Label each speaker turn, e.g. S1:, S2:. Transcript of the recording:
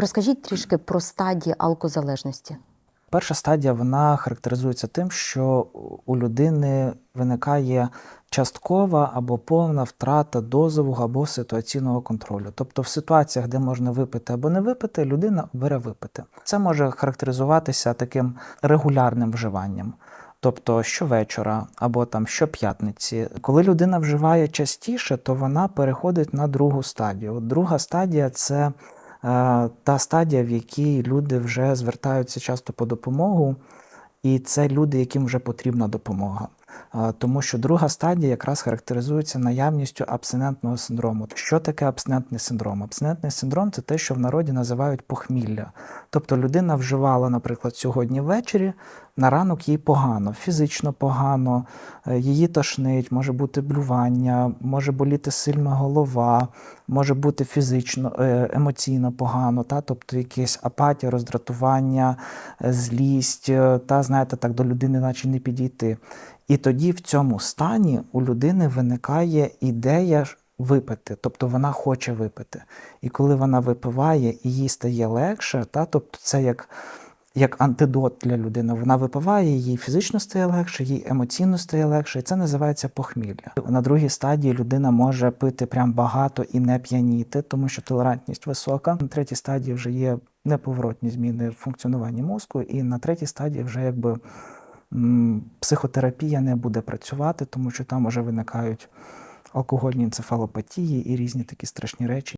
S1: Розкажіть трішки про стадії алкозалежності.
S2: Перша стадія вона характеризується тим, що у людини виникає часткова або повна втрата дозового або ситуаційного контролю. Тобто в ситуаціях, де можна випити або не випити, людина бере випити. Це може характеризуватися таким регулярним вживанням. Тобто щовечора або там щоп'ятниці. Коли людина вживає частіше, то вона переходить на другу стадію. Друга стадія це та стадія, в якій люди вже звертаються часто по допомогу, і це люди, яким вже потрібна допомога. Тому що друга стадія якраз характеризується наявністю абстинентного синдрому. Що таке абстинентний синдром? Абстинентний синдром це те, що в народі називають похмілля. Тобто людина вживала, наприклад, сьогодні ввечері, на ранок їй погано, фізично погано, е, її тошнить, може бути блювання, може боліти сильно голова, може бути фізично, е, емоційно погано, та? тобто якась апатія, роздратування, е, злість, та знаєте, так до людини наче не підійти. І тоді в цьому стані у людини виникає ідея випити, тобто вона хоче випити. І коли вона випиває і їй стає легше, та, тобто це як, як антидот для людини. Вона випиває, їй фізично стає легше, їй емоційно стає легше, і це називається похмілля. На другій стадії людина може пити прям багато і не п'яніти, тому що толерантність висока. На третій стадії вже є неповоротні зміни в функціонуванні мозку, і на третій стадії вже якби психотерапія не буде працювати, тому що там вже виникають алкогольні енцефалопатії і різні такі страшні речі.